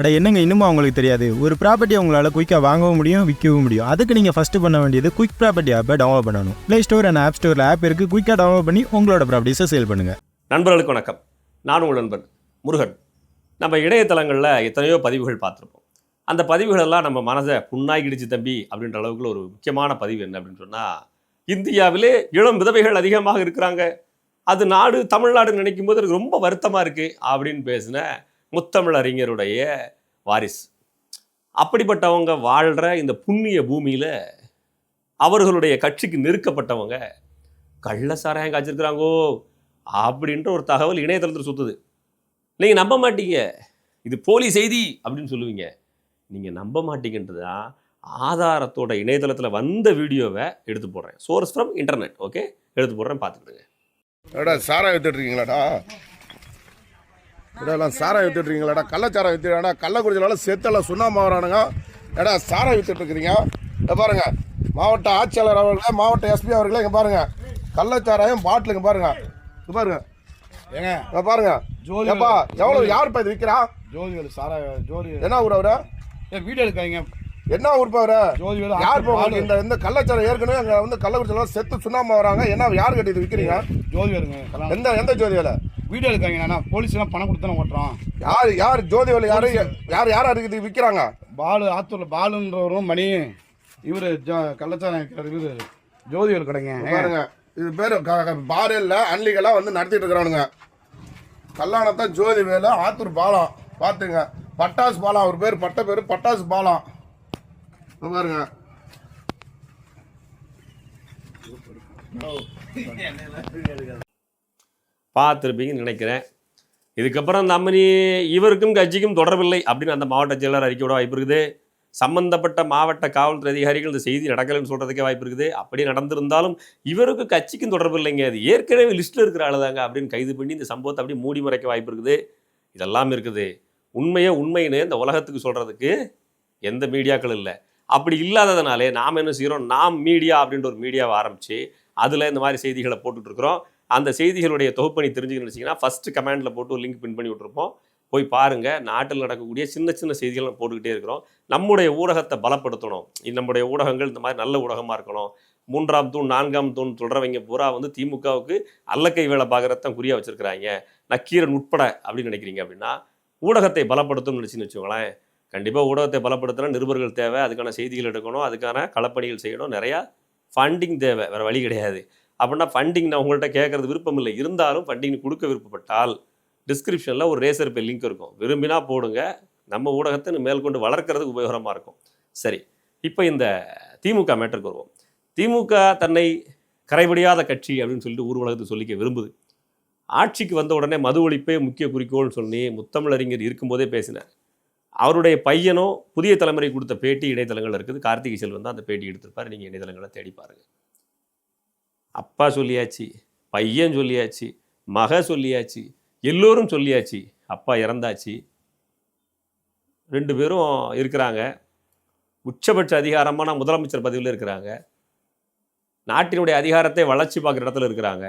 அட என்னங்க இன்னுமா அவங்களுக்கு தெரியாது? ஒரு ப்ராப்பர்ட்டி உங்களால் குயிக்காக வாங்கவும் முடியும் விற்கவும் முடியும். அதுக்கு நீங்கள் ஃபஸ்ட்டு பண்ண வேண்டியது குயிக் ப்ராப்பர்ட்டி ஆப்பை டவுன்லோட் பண்ணணும். ப்ளே ஸ்டோர் அண்ட் ஆப் ஸ்டோரில் ஆப் இருக்குது குயிக்காக டவுன்லோட் பண்ணி உங்களோட ப்ராப்பர்ட்டிஸை சேல் பண்ணுங்கள் நண்பர்களுக்கு வணக்கம். நான் உங்கள் நண்பன் முருகன். நம்ம இணையதளங்களில் எத்தனையோ பதிவுகள் பார்த்துருப்போம். அந்த பதிவுகளெல்லாம் நம்ம மனதை புண்ணாகிடுச்சு தம்பி அப்படின்ற அளவுக்கு ஒரு முக்கியமான பதிவு என்ன அப்படின்னு சொன்னால் இந்தியாவிலே இளம் விதவைகள் அதிகமாக இருக்கிறாங்க. அது நாடு தமிழ்நாடுன்னு நினைக்கும் போது எனக்கு ரொம்ப வருத்தமாக இருக்குது அப்படின்னு பேசின முத்தமிழ் அறிஞருடைய வாரிசு. அப்படிப்பட்டவங்க வாழ்கிற இந்த புண்ணிய பூமியில் அவர்களுடைய கட்சிக்கு நெருக்கப்பட்டவங்க கள்ள சாராயம் காய்ச்சிருக்கிறாங்கோ அப்படின்ற ஒரு தகவல் இணையதளத்தில் சுற்றுது நீங்கள் நம்ப மாட்டீங்க. இது போலி செய்தி அப்படின்னு சொல்லுவீங்க. நீங்கள் நம்ப மாட்டீங்கன்றது தான் ஆதாரத்தோட இணையதளத்தில் வந்த வீடியோவை எடுத்து போடுறேன். சோர்ஸ் ஃப்ரம் இன்டர்நெட் ஓகே எடுத்து போடுறேன் பார்த்துக்கிடுங்க. சாராயம் வித்துட்டு எல்லாம் சாராயம் வித்துட்டு இருக்கீங்களாடா கள்ளச்சாராயம் வித்துடா கள்ளக்குறிச்சினால செத்தெல்லாம் சுண்ணாம வரானுங்க ஏடா சாராயம் இங்க பாருங்க மாவட்ட ஆட்சியாளர் அவர்களே மாவட்ட எஸ்பி அவர்களே இங்க பாருங்க. கள்ளச்சாராயம் பாட்டில் இங்க பாருங்க. இங்க பாருங்க. ஏங்க? இங்க பாருங்க. ஜோதி ஏப்பா எவ்வளவு யாருப்பா இது விற்கிறா ஜோதிவேலு சாரா ஜோதி என்ன ஊர் அவரு? ஏ வீடியோ எடுக்காதீங்க. என்ன அவரு? ஜோதிவேலு யார் உங்களுக்கு இந்த இந்த கள்ளச்சாரம் ஏற்கனவே அங்க வந்து கள்ளக்குறிச்சியில் செத்து சுண்ணாம வராங்க. என்ன யார் கட்டி இது விற்கிறீங்க ஜோதிவேலுங்க கல்யாணம். எந்த எந்த ஜோதி வேலை? வீடியோ எடுக்காதீங்க நான் போலீஸ் எல்லாம் பணம் கொடுத்து தானே ஓட்டுறோம். யார் யார் ஜோதி வேலை? யாரு யார் யார் அதுக்கு இது விற்கிறாங்க பாலு ஆத்தூர்ல பாலுன்றவரும் மணி இவரு கள்ளச்சாரம் விற்கிறாரு இவரு. ஜோதிவேலு கடைங்க. பாருங்க. இது பேர் பார் இல்ல அன்லிகெல்லாம் வந்து நடத்திட்டு இருக்கிறானுங்க. கல்லாணத்தான் ஜோதி வேலை ஆத்தூர் பாலம் பார்த்துங்க பட்டாசு பாலம் அவர் பேர் பட்ட பேர் பட்டாசு பாலம் பாருங்க. பார்த்துருப்பீங்கன்னு நினைக்கிறேன். இதுக்கப்புறம் நம்ம நீ இவருக்கும் கட்சிக்கும் தொடர்பில்லை அப்படின்னு அந்த மாவட்ட செயலர் அறிக்கை விட வாய்ப்பு இருக்குது. சம்பந்தப்பட்ட மாவட்ட காவல்துறை அதிகாரிகள் இந்த செய்தி நடக்கலைன்னு சொல்கிறதுக்கே வாய்ப்பு இருக்குது. அப்படி நடந்திருந்தாலும் இவருக்கு கட்சிக்கும் தொடர்பு இல்லைங்க. அது ஏற்கனவே லிஸ்ட்டில் இருக்கிற ஆளுதாங்க அப்படின்னு கைது பண்ணி இந்த சம்பவத்தை அப்படியே மூடி மறைக்க வாய்ப்பு இருக்குது. இதெல்லாம் இருக்குது. உண்மையை உண்மைன்னு இந்த உலகத்துக்கு சொல்கிறதுக்கு எந்த மீடியாக்கள் இல்லை. அப்படி இல்லாததுனாலே நாம் என்ன செய்கிறோம் நாம் மீடியா அப்படின்ற ஒரு மீடியாவை ஆரம்பித்து அதில் இந்த மாதிரி செய்திகளை போட்டுட்ருக்குறோம். அந்த செய்திகளுடைய தொகுப்பணி தெரிஞ்சுக்கணும்னு வச்சிங்கன்னா ஃபஸ்ட்டு கமெண்டில் போட்டு ஒரு லிங்க் பின் பண்ணி விட்ருப்போம் போய் பாருங்கள் நாட்டில் நடக்கக்கூடிய சின்ன சின்ன செய்திகள் நம்ம போட்டுக்கிட்டே இருக்கிறோம். நம்முடைய ஊடகத்தை பலப்படுத்தணும். நம்முடைய ஊடகங்கள் இந்த மாதிரி நல்ல ஊடகமாக இருக்கணும். மூன்றாம் தூண் நான்காம் தூண் சொல்கிறவங்க பூரா வந்து திமுகவுக்கு அல்லக்கை வேலை பார்க்குறதான் குறியாக வச்சுருக்கிறாங்க. நக்கீரன் உட்பட அப்படின்னு நினைக்கிறீங்க அப்படின்னா ஊடகத்தை பலப்படுத்தணும்னு நினச்சின்னு வச்சுக்கோங்களேன். கண்டிப்பாக ஊடகத்தை பலப்படுத்தினா நிருபர்கள் தேவை அதுக்கான செய்திகள் எடுக்கணும் அதுக்கான களப்பணிகள் செய்யணும் நிறையா ஃபண்டிங் தேவை வேறு வழி கிடையாது. அப்படின்னா ஃபண்டிங் நான் உங்கள்கிட்ட கேட்குறது விருப்பம் இல்லை. இருந்தாலும் ஃபண்டிங் கொடுக்க விருப்பப்பட்டால் டிஸ்கிரிப்ஷனில் ஒரு ரேசர் பே லிங்க் இருக்கும். விரும்பினா போடுங்க. நம்ம ஊடகத்தை மேற்கொண்டு வளர்க்கறதுக்கு உபயோகமாக இருக்கும். சரி இப்போ இந்த திமுக மேட்டருக்கு வருவோம். திமுக தன்னை கரைபடியாத கட்சி அப்படின்னு சொல்லிட்டு ஊர் சொல்லிக்க விரும்புது. ஆட்சிக்கு வந்த உடனே மது ஒழிப்பே முக்கிய குறிக்கோள்னு சொல்லி முத்தமிழறிஞர் இருக்கும்போதே பேசினார். அவருடைய பையனும் புதிய தலைமுறை கொடுத்த பேட்டி இணையதளங்கள் இருக்குது. கார்த்திகை செல்வன் தான் அந்த பேட்டி எடுத்திருப்பார். நீங்கள் இணையதளங்களை தேடி பாருங்கள் அப்பா சொல்லியாச்சு பையன் சொல்லியாச்சு மக சொல்லியாச்சு எல்லோரும் சொல்லியாச்சு அப்பா இறந்தாச்சு. ரெண்டு பேரும் இருக்கிறாங்க. உச்சபட்ச அதிகாரமான முதலமைச்சர் பதவியில் இருக்கிறாங்க. நாட்டினுடைய அதிகாரத்தை வளர்ச்சி பார்க்குற இடத்துல இருக்கிறாங்க.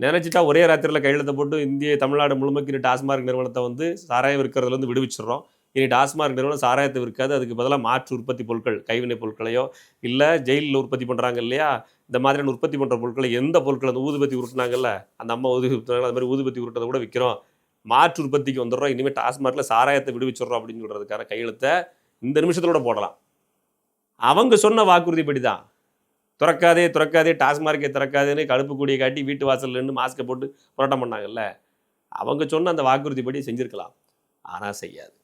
நினச்சிட்டா ஒரே ராத்திரியில் கையெழுத்த போட்டு இந்திய தமிழ்நாடு முழுமைக்கு டாஸ்மார்க் நிறுவனத்தை வந்து சாராயம் இருக்கிறதுலேருந்து விடுவிச்சிடுறோம். இனி டாஸ்மார்க் நிறுவனம் சாராயத்தை விற்காது. அதுக்கு பதிலாக மாற்று உற்பத்தி பொருட்கள் கைவினை பொருட்களையோ இல்லை ஜெயிலில் உற்பத்தி பண்ணுறாங்க இல்லையா? இந்த மாதிரியான உற்பத்தி பண்ணுற பொருட்களை எந்த பொருட்கள் அந்த ஊதுபத்தி உருட்டினாங்கல்ல? அந்த அம்மா ஊதி உருட்டுனாங்க. அது மாதிரி ஊதுபத்தி உருட்டதை கூட விற்கிறோம் மாற்று உற்பத்திக்கு வந்துடுறோம். இனிமேல் டாஸ்மார்க்கில் சாராயத்தை விடுவிச்சிடுறோம் அப்படின்னு சொல்கிறதுக்கான கையெழுத்தை இந்த நிமிஷத்தோட போடலாம். அவங்க சொன்ன வாக்குறுதிப்படி தான் திறக்காதே திறக்காதே டாஸ்மார்க்கை திறக்காதேன்னு கடுப்பு கூடிய காட்டி வீட்டு வாசல்ல நின்று மாஸ்க்கை போட்டு போராட்டம் பண்ணாங்கல்ல? அவங்க சொன்ன அந்த வாக்குறுதிப்படி செஞ்சுருக்கலாம். ஆனால் செய்யாது.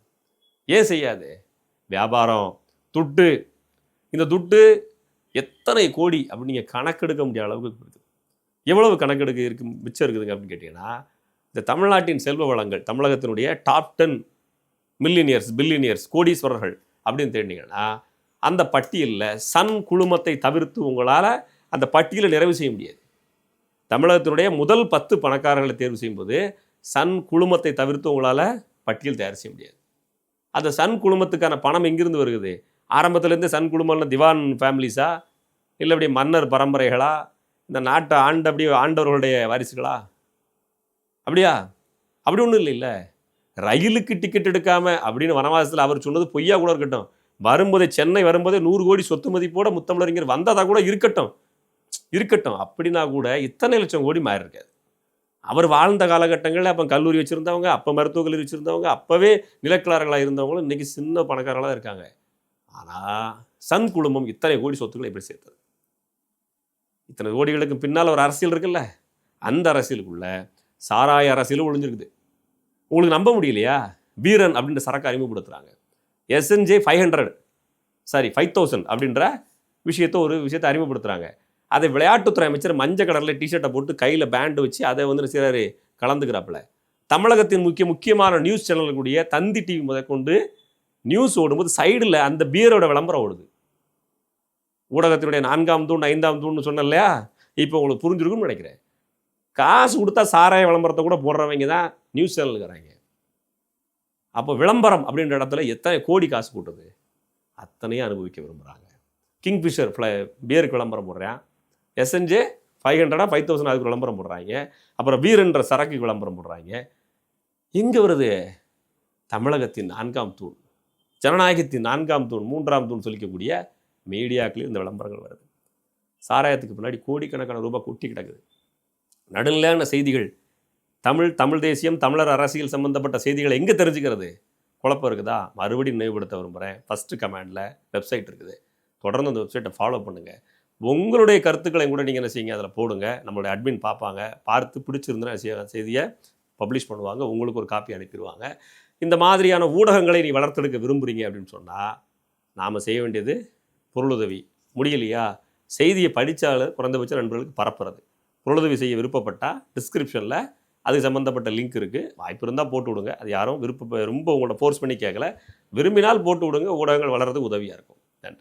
ஏன் செய்யாது? வியாபாரம் துட்டு. இந்த துட்டு எத்தனை கோடி அப்படின்னு நீங்கள் கணக்கெடுக்க முடியாத அளவுக்கு இருக்குது. எவ்வளவு கணக்கெடுக்க இருக்கு மிச்சம் இருக்குதுங்க அப்படின்னு கேட்டிங்கன்னா இந்த தமிழ்நாட்டின் செல்வ வளங்கள் தமிழகத்தினுடைய டாப் டென் மில்லினியர்ஸ் பில்லினியர்ஸ் கோடீஸ்வரர்கள் அப்படின்னு தேடினீங்கன்னா அந்த பட்டியலில் சன் குழுமத்தை தவிர்த்து உங்களால் அந்த பட்டியலை நிறைவு செய்ய முடியாது. தமிழகத்தினுடைய முதல் பத்து பணக்காரர்களை தேர்வு செய்யும்போது சன் குழுமத்தை தவிர்த்து உங்களால் பட்டியல் தயார் செய்ய முடியாது. அந்த சன் குழுமத்துக்கான பணம் எங்கிருந்து வருகுது? ஆரம்பத்துலேருந்து சன் குழுமம்னா திவான் ஃபேமிலிஸா? இல்லை அப்படி மன்னர் பரம்பரைகளா? இந்த நாட்டை ஆண்ட அப்படி ஆண்டவர்களுடைய வாரிசுகளா? அப்படியா? அப்படி ஒன்றும் இல்லை இல்லை. ரயிலுக்கு டிக்கெட் எடுக்காம அப்படின்னு வனவாசத்தில் அவர் சொன்னது பொய்யா கூட இருக்கட்டும். வரும்போதே சென்னை வரும்போதே நூறு கோடி சொத்து மதிப்போட முத்தமிழறிஞர் வந்ததாக கூட இருக்கட்டும். இருக்கட்டும். அப்படின்னா கூட இத்தனை லட்சம் கோடி மாறி இருக்காது அவர் வாழ்ந்த காலகட்டங்களில் அப்போ கல்லூரி வச்சுருந்தவங்க அப்போ மருத்துவக் கல்லூரி வச்சுருந்தவங்க அப்போவே நிலக்கிழார்களாக இருந்தவங்களும் இன்றைக்கி சின்ன பணக்காரர்களாக இருக்காங்க. ஆனால் சன் குடும்பம் இத்தனை கோடி சொத்துக்களை எப்படி சேர்த்தது. இத்தனை கோடிகளுக்கு பின்னால் ஒரு அரசியல் இருக்குல்ல? அந்த அரசியலுக்குள்ள சாராய அரசியலும் ஒழிஞ்சிருக்குது உங்களுக்கு நம்ப முடியலையா? வீரன் அப்படின்ற சரக்கு அறிமுகப்படுத்துகிறாங்க SNJ five hundred sorry five thousand அப்படின்ற விஷயத்தை ஒரு விஷயத்தை அறிமுகப்படுத்துகிறாங்க அதை விளையாட்டுத்துறை அமைச்சர் மஞ்சள் கடலில் டிஷர்ட்டை போட்டு கையில் பேண்ட் வச்சு அதை வந்து என்ன கலந்துக்கிறாப்புல. தமிழகத்தின் முக்கிய முக்கியமான நியூஸ் சேனல் கூடிய தந்தி டிவி முதற்கொண்டு நியூஸ் ஓடும்போது சைடில் அந்த பியரோட விளம்பரம் ஓடுது. ஊடகத்தினுடைய நான்காம் தூண் ஐந்தாம் தூண்னு சொன்னேன் இல்லையா? இப்போ உங்களுக்கு புரிஞ்சிருக்கும்னு நினைக்கிறேன். காசு கொடுத்தா சாராய விளம்பரத்தை கூட போடுறவங்க தான் நியூஸ் சேனலுக்குறாங்க அப்போ விளம்பரம் அப்படின்ற இடத்துல எத்தனை கோடி காசு கூட்டுது அத்தனையும் அனுபவிக்க விரும்புகிறாங்க கிங்ஃபிஷர் ஃப்ளை பியருக்கு விளம்பரம் போடுறேன். எஸ்என்ஜே ஃபைவ் ஹண்ட்ரடாக ஃபைவ் தௌசண்ட் அதுக்கு விளம்பரம் போடுறாங்க. அப்புறம் வீரன்ற சரக்கு விளம்பரம் போடுறாங்க. எங்கே வருது? தமிழகத்தின் நான்காம் தூண் ஜனநாயகத்தின் நான்காம் தூண் மூன்றாம் தூண் சொல்லிக்கக்கூடிய மீடியாக்களில் இந்த விளம்பரங்கள் வருது. சாராயத்துக்கு பின்னாடி கோடிக்கணக்கான ரூபாய் கொட்டி கிடக்குது. நடுநிலையான செய்திகள் தமிழ் தமிழ் தேசியம் தமிழர் அரசியல் சம்பந்தப்பட்ட செய்திகளை எங்கே தெரிஞ்சுக்கிறது? குழப்பம் இருக்குதா? மறுபடியும் நினைவுபடுத்த விரும்புகிறேன் ஃபஸ்ட்டு கமெண்டில் வெப்சைட் இருக்குது. தொடர்ந்து அந்த வெப்சைட்டை ஃபாலோ பண்ணுங்கள் உங்களுடைய கருத்துக்களை கூட நீங்கள் என்ன செய்யுங்க? அதில் போடுங்க. நம்மளுடைய அட்மின் பார்ப்பாங்க. பார்த்து பிடிச்சிருந்தா செய்ய- செய்தியை பப்ளிஷ் பண்ணுவாங்க. உங்களுக்கு ஒரு காப்பி அனுப்பிடுவாங்க. இந்த மாதிரியான ஊடகங்களை நீ வளர்த்தெடுக்க விரும்புகிறீங்க அப்படின்னு சொன்னால் நாம் செய்ய வேண்டியது பொருளுதவி. முடியலையா? செய்தியை படித்தாலும் குறைந்தபட்ச நண்பர்களுக்கு பரப்புறது. பொருளுதவி செய்ய விருப்பப்பட்டால் டிஸ்கிரிப்ஷனில் அது சம்மந்தப்பட்ட லிங்க் இருக்குது வாய்ப்பு இருந்தால் போட்டு விடுங்க. அது யாரும் விருப்ப ரொம்ப உங்களோட ஃபோர்ஸ் பண்ணி கேட்கல விரும்பினால் போட்டு விடுங்க. ஊடகங்கள் வளர்கிறது உதவியாக இருக்கும். நன்றி.